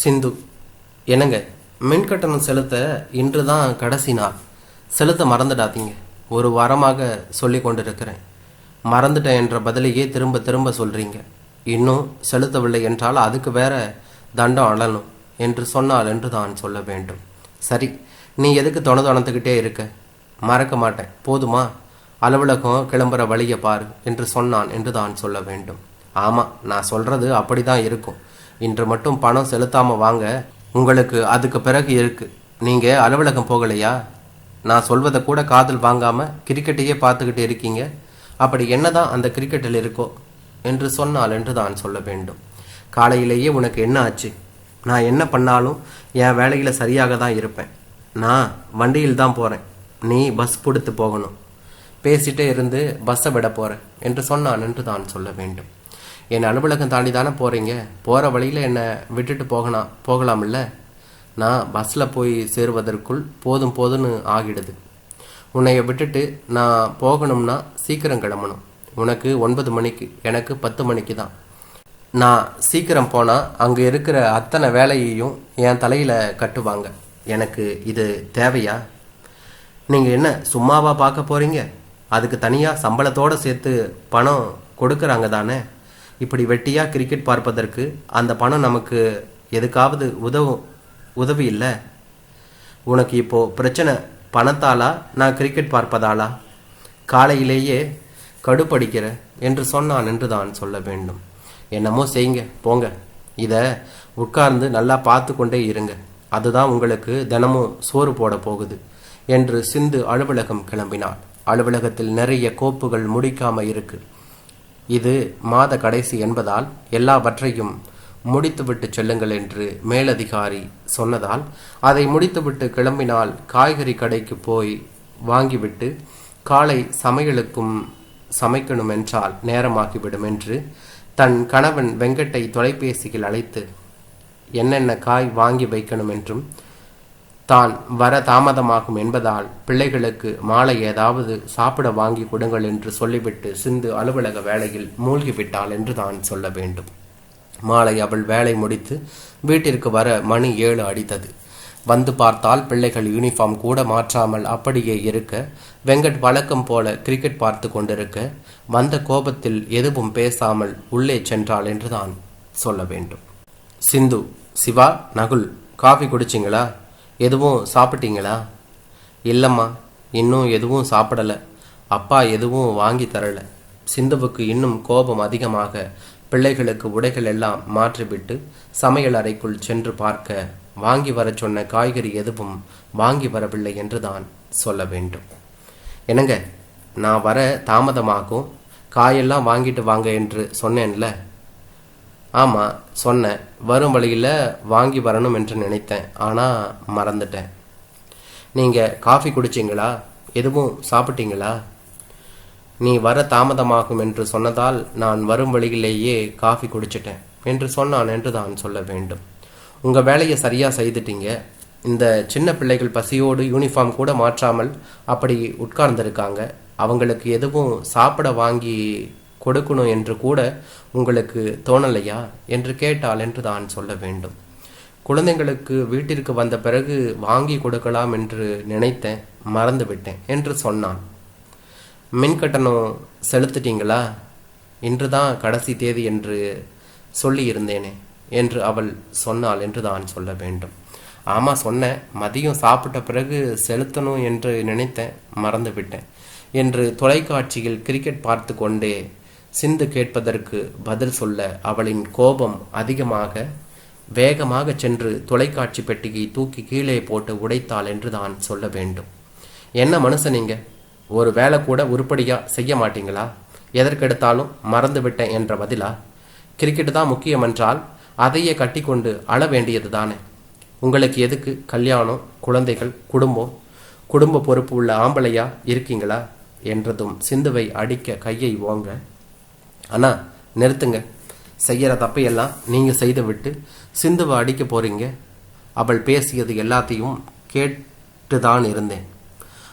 சிந்து. என்னங்க மின் கட்டணம் செலுத்த இன்று தான் கடைசி நாள். செலுத்த மறந்துடாதீங்க. ஒரு வாரமாக சொல்லி கொண்டிருக்கிறேன். மறந்துட்டேன் என்ற பதிலையே திரும்ப திரும்ப சொல்கிறீங்க இன்னும் செலுத்தவில்லை என்றால் அதுக்கு வேற தண்டம் அழலும் என்று சொன்னால் என்று தான் சொல்ல வேண்டும். சரி நீ எதுக்கு தொண தொணத்துக்கிட்டே இருக்க? மறக்க மாட்டேன். போதுமா? அலுவலகம் கிளம்புற வழியை பாரு என்று சொன்னான் என்று தான் சொல்ல வேண்டும். ஆமாம் நான் சொல்றது அப்படிதான் இருக்கும். இன்று மட்டும் பணம் செலுத்தாம வாங்க. உங்களுக்கு அதுக்கு பிறகு இருக்கு. நீங்க அலுவலகம் போகலையா? நான் சொல்வதை கூட காதல் வாங்காம கிரிக்கெட்டையே பார்த்துக்கிட்டு இருக்கீங்க. அப்படி என்னதான் அந்த கிரிக்கெட்டில் இருக்கோ? என்று சொன்னால் என்று தான் சொல்ல வேண்டும். காலையிலேயே உனக்கு என்ன ஆச்சு? நான் என்ன பண்ணாலும் என் வேலையில் சரியாக தான் இருப்பேன். நான் வண்டியில் தான் போகிறேன் நீ பஸ் பிடித்து போகணும். பேசிட்டே இருந்து பஸ்ஸை விட போகிறேன் என்று சொன்னான் என்று தான் சொல்ல வேண்டும். என் அலுவலகம் தாண்டி தானே போகிறீங்க போகிற வழியில் என்னை விட்டுட்டு போகலாம் போகலாம்ல நான் பஸ்ஸில் போய் சேருவதற்குள் போதும் போதும்னு ஆகிடுது. உன்னைய விட்டுட்டு நான் போகணும்னா சீக்கிரம் கிளம்பணும். உனக்கு ஒன்பது மணிக்கு எனக்கு பத்து மணிக்கு தான். நான் சீக்கிரம் போனால் அங்கே இருக்கிற அத்தனை வேலையையும் என் தலையில் கட்டுவாங்க. எனக்கு இது தேவையா? நீங்கள் என்ன சும்மாவா பார்க்க போகிறீங்க அதுக்கு தனியாக சம்பளத்தோடு சேர்த்து பணம் கொடுக்குறாங்க தானே? இப்படி வெட்டியாக கிரிக்கெட் பார்ப்பதற்கு அந்த பணம் நமக்கு எதுக்காவது உதவும் உதவி இல்லை? உனக்கு இப்போது பிரச்சனை பணத்தாலா நான் கிரிக்கெட் பார்ப்பதாலா காலையிலேயே கடுப்படிக்கிற என்று சொன்னான் என்று தான் சொல்ல வேண்டும். என்னமோ செய்யுங்க போங்க. இதை உட்கார்ந்து நல்லா பார்த்து கொண்டே இருங்க. அதுதான் உங்களுக்கு தினமும் சோறு போட போகுது என்று சிந்து அலுவலகம் கிளம்பினாள். அலுவலகத்தில் நிறைய கோப்புகள் முடிக்காம இருக்கு. இது மாத கடைசி என்பதால் எல்லாவற்றையும் முடித்துவிட்டு செல்லுங்கள் என்று மேலதிகாரி சொன்னதால் அதை முடித்துவிட்டு கிளம்பினால் காய்கறி கடைக்கு போய் வாங்கிவிட்டு காலை சமையலுக்கும் சமைக்கணும் என்றால் நேரமாகிவிடும் என்று தன் கணவன் வெங்கட்டை தொலைபேசியில் அழைத்து என்னென்ன காய் வாங்கி வைக்கணும் என்றும் தான் வர தாமதமாகும் என்பதால் பிள்ளைகளுக்கு மாலை ஏதாவது சாப்பிட வாங்கி கொடுங்கள் என்று சொல்லிவிட்டு சிந்து அலுவலக வேலையில் மூழ்கிவிட்டாள் என்று தான் சொல்ல வேண்டும். மாலை அவள் வேலை முடித்து வீட்டிற்கு வர மணி ஏழு அடித்தது. வந்து பார்த்தால் பிள்ளைகள் யூனிஃபார்ம் கூட மாற்றாமல் அப்படியே இருக்க வெங்கட் வழக்கம் போல கிரிக்கெட் பார்த்து கொண்டிருக்க வந்த கோபத்தில் எதுவும் பேசாமல் உள்ளே சென்றாள் என்று தான் சொல்ல வேண்டும். சிந்து சிவா நகுல் காஃபி குடிச்சிங்களா? எதுவும் சாப்பிட்டீங்களா? இல்லைம்மா இன்னும் எதுவும் சாப்பிடலை. அப்பா எதுவும் வாங்கி தரலை. சிந்துவுக்கு இன்னும் கோபம் அதிகமாக பிள்ளைகளுக்கு உடைகள் எல்லாம் மாற்றிவிட்டு சமையல் அறைக்குள் சென்று பார்க்க வாங்கி வரச் சொன்ன காய்கறி எதுவும் வாங்கி வரவில்லை என்று தான் சொல்ல வேண்டும். என்னங்க நான் வர தாமதமாகும்? காயெல்லாம் வாங்கிட்டு வாங்க என்று சொன்னேன்ல? ஆமாம் சொன்னேன். வரும் வழியில் வாங்கி வரணும் என்று நினைத்தேன். ஆனால் மறந்துட்டேன். நீங்கள் காஃபி குடிச்சிங்களா? எதுவும் சாப்பிட்டீங்களா? நீ வர தாமதமாகும் என்று சொன்னதால் நான் வரும் வழியிலேயே காஃபி குடிச்சிட்டேன் என்று சொன்னான் என்று தான் சொல்ல வேண்டும். உங்கள் வேலையை சரியாக செய்துட்டீங்க. இந்த சின்ன பிள்ளைகள் பசியோடு யூனிஃபார்ம் கூட மாற்றாமல் அப்படி உட்கார்ந்துருக்காங்க. அவங்களுக்கு எதுவும் சாப்பிட வாங்கி கொடுக்கணும் என்று கூட உங்களுக்கு தோணலையா? என்று கேட்டால் என்று தான் சொல்ல வேண்டும். குழந்தைங்களுக்கு வீட்டிற்கு வந்த பிறகு வாங்கி கொடுக்கலாம் என்று நினைத்தேன் மறந்துவிட்டேன் என்று சொன்னான். மின் கட்டணம் செலுத்திட்டீங்களா? இன்று தான் கடைசி தேதி என்று சொல்லியிருந்தேனே என்று அவள் சொன்னாள் என்று தான் சொல்ல வேண்டும். ஆமாம் சொன்னேன். மதியம் சாப்பிட்ட பிறகு செலுத்தணும் என்று நினைத்தேன் மறந்துவிட்டேன் என்று தொலைக்காட்சியில் கிரிக்கெட் பார்த்து கொண்டே சிந்து கேட்பதற்கு பதில் சொல்ல அவளின் கோபம் அதிகமாக வேகமாக சென்று தொலைக்காட்சி பெட்டியை தூக்கி கீழே போட்டு உடைத்தாள் என்று தான் சொல்ல வேண்டும். என்ன மனுஷனீங்க ஒரு வேலை கூட உருப்படியா செய்ய மாட்டீங்களா? எதற்கெடுத்தாலும் மறந்துவிட்டேன் என்ற பதிலா? கிரிக்கெட் தான் முக்கியம் என்றால் அதையே கட்டிக்கொண்டு அழ வேண்டியது தானே. உங்களுக்கு எதுக்கு? கல்யாணம் குழந்தைகள் குடும்பம் குடும்ப பொறுப்பு உள்ள ஆம்பளையா இருக்கீங்களா? என்றதும் சிந்துவை அடிக்க கையை ஓங்க அண்ணா நிறுத்துங்க. செய்கிற தப்பையெல்லாம் நீங்கள் செய்து விட்டு சிந்துவை அடிக்க போகிறீங்க அவள் பேசியது எல்லாத்தையும் கேட்டுதான் இருந்தேன்.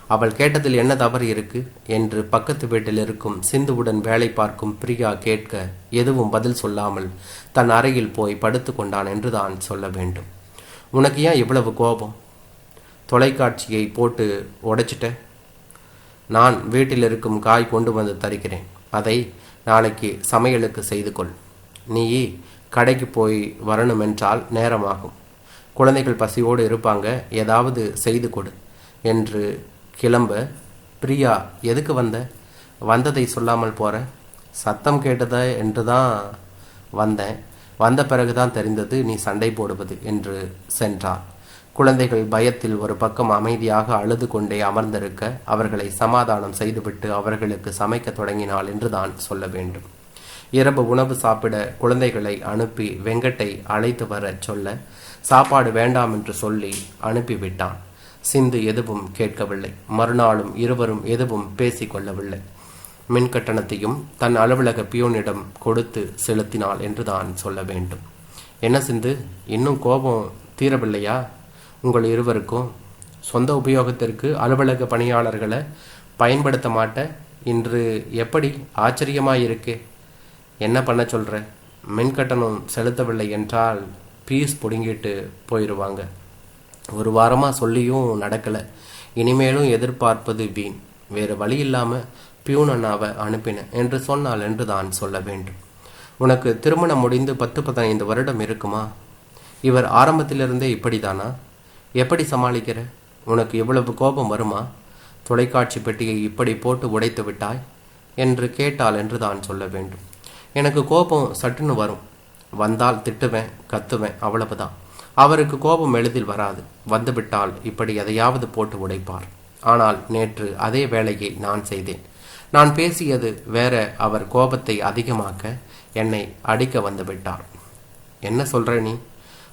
அவள் கேட்டதில் என்ன தவறு இருக்கு என்று பக்கத்து வீட்டில் இருக்கும் சிந்துவுடன் வேலை பார்க்கும் பிரியா கேட்க எதுவும் பதில் சொல்லாமல் தன் அறையில் போய் படுத்து கொண்டான் என்று தான் சொல்ல வேண்டும். உனக்கு ஏன் இவ்வளவு கோபம்? தொலைக்காட்சியை போட்டு உடைச்சிட்ட? நான் வீட்டில் இருக்கும் காய் கொண்டு வந்து தருகிறேன். அதை நாளைக்கு சமையலுக்கு செய்து கொள். நீ கடைக்கு போய் வரணுமென்றால் நேரமாகும். குழந்தைகள் பசியோடு இருப்பாங்க ஏதாவது செய்து கொடு என்று கிளம்ப பிரியா எதுக்கு வந்த? வந்ததை சொல்லாமல் போற? சத்தம் கேட்டதா என்று தான் வந்தேன். வந்த பிறகுதான் தெரிந்தது நீ சண்டை போடுவது என்று சென்றார் குழந்தைகள் பயத்தில் ஒரு பக்கம் அமைதியாக அழுது கொண்டே அமர்ந்திருக்க அவர்களை சமாதானம் செய்துவிட்டு அவர்களுக்கு சமைக்க தொடங்கினாள் என்று தான் சொல்ல வேண்டும். இரவு உணவு சாப்பிட குழந்தைகளை அனுப்பி வெங்கட்டை அழைத்து வரச் சொல்ல சாப்பாடு வேண்டாம் என்று சொல்லி அனுப்பிவிட்டான் சிந்து எதுவும் கேட்கவில்லை. மறுநாளும் இருவரும் எதுவும் பேசிக்கொள்ளவில்லை மின் கட்டணத்தையும் தன் அலுவலக பியூனிடம் கொடுத்து செலுத்தினாள் என்று தான் சொல்ல வேண்டும். என்ன சிந்து இன்னும் கோபம் தீரவில்லையா? உங்கள் இருவருக்கும் சொந்த உபயோகத்திற்கு அலுவலக பணியாளர்களை பயன்படுத்த மாட்ட இன்று எப்படி ஆச்சரியமாயிருக்கே. என்ன பண்ண சொல்கிற மின்கட்டணம் செலுத்தவில்லை என்றால் பீஸ் பிடுங்கிட்டு போயிடுவாங்க ஒரு வாரமாக சொல்லியும் நடக்கலை. இனிமேலும் எதிர்பார்ப்பது வீண். வேறு வழி இல்லாமல் பியூன் அண்ணாவை அனுப்பினேன் என்று சொன்னால் என்று தான் சொல்ல வேண்டும். உனக்கு திருமணம் முடிந்து பத்து பதினைந்து வருடம் இருக்குமா? இவர் ஆரம்பத்திலிருந்தே இப்படிதானா? எப்படி சமாளிக்கிற? உனக்கு இவ்வளவு கோபம் வருமா? தொலைக்காட்சி பெட்டியை இப்படி போட்டு உடைத்து விட்டாய்? என்று கேட்டால் என்று தான் சொல்ல வேண்டும். எனக்கு கோபம் சட்டுன்னு வரும். வந்தால் திட்டுவேன் கத்துவேன் அவ்வளவுதான். அவருக்கு கோபம் எளிதில் வராது. வந்துவிட்டால் இப்படி எதையாவது போட்டு உடைப்பார். ஆனால் நேற்று அதே வேலையை நான் செய்தேன். நான் பேசியது வேற அவர் கோபத்தை அதிகமாக்க என்னை அடிக்க வந்து விட்டார். என்ன சொல்கிற நீ?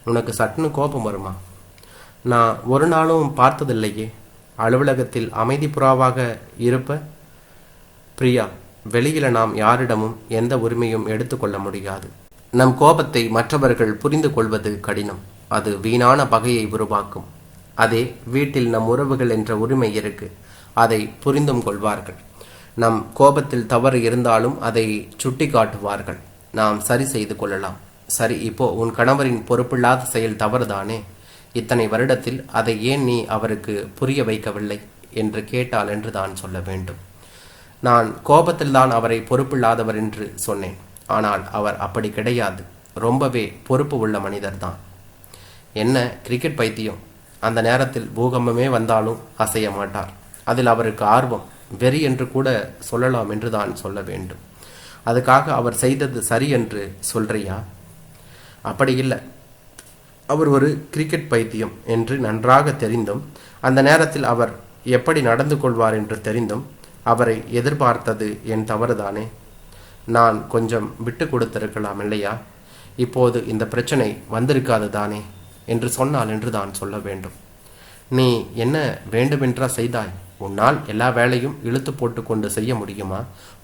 உனக்கு சட்டுன்னு கோபம் வருமா? நான் ஒரு நாளும் பார்த்ததில்லையே. அலுவலகத்தில் அமைதி புறாவாக இருப்ப? பிரியா வெளியில நாம் யாரிடமும் எந்த உரிமையும் எடுத்துக்கொள்ள முடியாது. நம் கோபத்தை மற்றவர்கள் புரிந்து கொள்வது கடினம். அது வீணான பகையை உருவாக்கும். அதே வீட்டில் நம் உறவுகள் என்ற உரிமை இருக்கு. அதை புரிந்தும் கொள்வார்கள். நம் கோபத்தில் தவறு இருந்தாலும் அதை சுட்டி காட்டுவார்கள் நாம் சரி செய்து கொள்ளலாம். சரி இப்போ உன் கணவரின் பொறுப்பில்லாத செயல் தவறுதானே? இத்தனை வருடத்தில் அதை ஏன் நீ அவருக்கு புரிய வைக்கவில்லை என்று கேட்டால் என்று தான் சொல்ல வேண்டும். நான் கோபத்தில்தான் அவரை பொறுப்பில்லாதவர் என்று சொன்னேன். ஆனால் அவர் அப்படி கிடையாது. ரொம்பவே பொறுப்பு உள்ள மனிதர் தான் என்ன கிரிக்கெட் பைத்தியம்? அந்த நேரத்தில் பூகம்பமே வந்தாலும் அசைய மாட்டார். அதில் அவருக்கு ஆர்வம் வெறி என்று கூட சொல்லலாம் என்று தான் சொல்ல வேண்டும். அதுக்காக அவர் செய்தது சரி என்று சொல்றியா? அப்படி இல்லை. அவர் ஒரு கிரிக்கெட் பைத்தியம் என்று நன்றாக தெரிந்தும் அந்த நேரத்தில் அவர் எப்படி நடந்து கொள்வார் என்று தெரிந்தும் அவரை எதிர்பார்த்தது என் தவறுதானே? நான் கொஞ்சம் விட்டு கொடுத்திருக்கலாம் இல்லையா? இப்போது இந்த பிரச்சனை வந்திருக்காது தானே என்று சொன்னால் என்று தான் சொல்ல வேண்டும். நீ என்ன வேண்டுமென்றா செய்தாய்? உன்னால் எல்லா வேலையும் இழுத்து போட்டு கொண்டு செய்ய முடியுமா?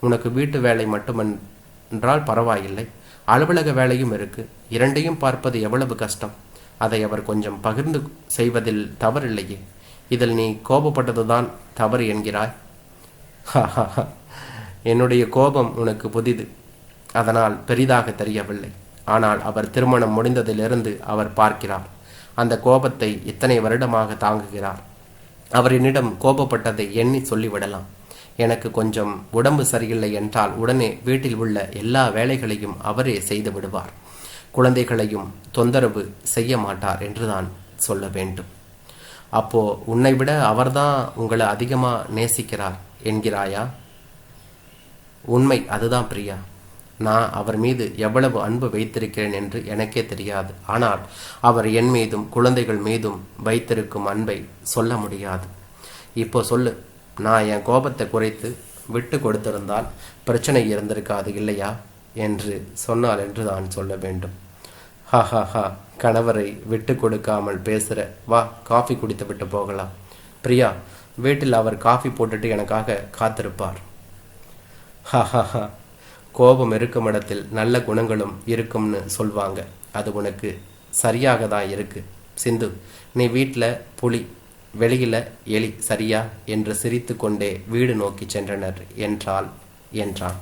உனக்கு வீட்டு வேலை மட்டுமென்றால் பரவாயில்லை. அலுவலக வேலையும் இருக்கு. இரண்டையும் பார்ப்பது எவ்வளவு கஷ்டம்? அதை அவர் கொஞ்சம் பகிர்ந்து செய்வதில் தவறில்லையே. இதில் நீ கோபப்பட்டதுதான் தவறு என்கிறாய். என்னுடைய கோபம் உனக்கு புதிது. அதனால் பெரிதாக தெரியவில்லை. ஆனால் அவர் திருமணம் முடிந்ததிலிருந்து அவர் பார்க்கிறார். அந்த கோபத்தை இத்தனை வருடமாக தாங்குகிறார். அவர் என்னிடம் கோபப்பட்டதை எண்ணி சொல்லிவிடலாம். எனக்கு கொஞ்சம் உடம்பு சரியில்லை என்றால் உடனே வீட்டில் உள்ள எல்லா வேலைகளையும் அவரே செய்து விடுவார். குழந்தைகளையும் தொந்தரவு செய்ய மாட்டார் என்றுதான் சொல்ல வேண்டும். அப்போ உன்னை விட அவர்தான் உங்களை அதிகமாக நேசிக்கிறார் என்கிறாயா? உண்மை அதுதான் பிரியா. நான் அவர் மீது எவ்வளவு அன்பு வைத்திருக்கிறேன் என்று எனக்கே தெரியாது. ஆனால் அவர் என் மீதும் குழந்தைகள் மீதும் வைத்திருக்கும் அன்பை சொல்ல முடியாது. இப்போ சொல்லு நான் என் கோபத்தை குறைத்து விட்டு கொடுத்திருந்தால் பிரச்சனை இருந்திருக்காது இல்லையா? என்று சொன்னால் என்று நான் சொல்ல வேண்டும். ஹா ஹா ஹா கணவரை விட்டு கொடுக்காமல் பேசுகிற வா காஃபி குடித்து விட்டு போகலாம். பிரியா வீட்டில் அவர் காஃபி போட்டுட்டு எனக்காக காத்திருப்பார். ஹா ஹா ஹா கோபம் இருக்கும் இடத்தில் நல்ல குணங்களும் இருக்கும்னு சொல்வாங்க. அது உனக்கு சரியாக தான் இருக்கு? சிந்து நீ வீட்டில் புலி வெளியில் எலி சரியா? என்று சிரித்து கொண்டே வீடு நோக்கி சென்றனர். என்றாள் என்றான்.